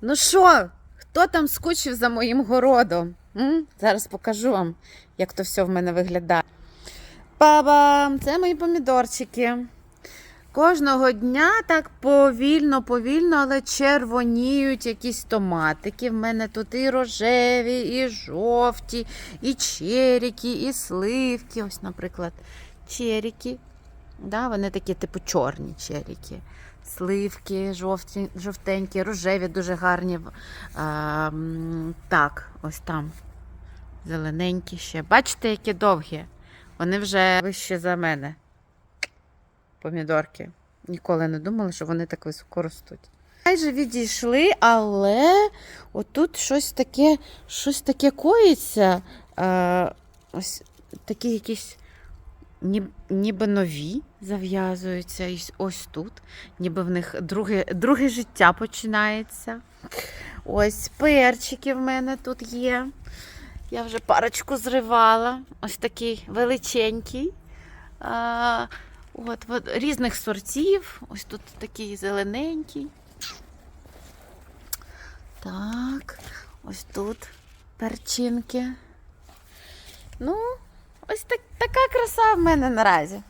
Ну що, хто там скучив за моїм городом? М? Зараз покажу вам, як то все в мене виглядає. Бабам! Це мої помідорчики. Кожного дня так повільно, повільно, але червоніють якісь томатики. В мене тут і рожеві, і жовті, і черіки, і сливки. Ось, наприклад, черіки. Да, вони такі, типу, чорні черіки. Сливки, жовті, жовтенькі, рожеві, дуже гарні. А, так, ось там. Зелененькі ще. Бачите, які довгі? Вони вже вище за мене. Помідорки. Ніколи не думала, що вони так високо ростуть. Майже відійшли, але отут щось таке, щось таке коїться. Е, ось такі якісь ніби нові зав'язуються і ось тут. Ніби в них друге, друге життя починається. Ось перчики в мене тут є. Я вже парочку зривала. Ось такий величенький. А, от, от, різних сортів. Ось тут такий зелененький. Так, ось тут перчинки. Ну, ось так, така краса в мене наразі.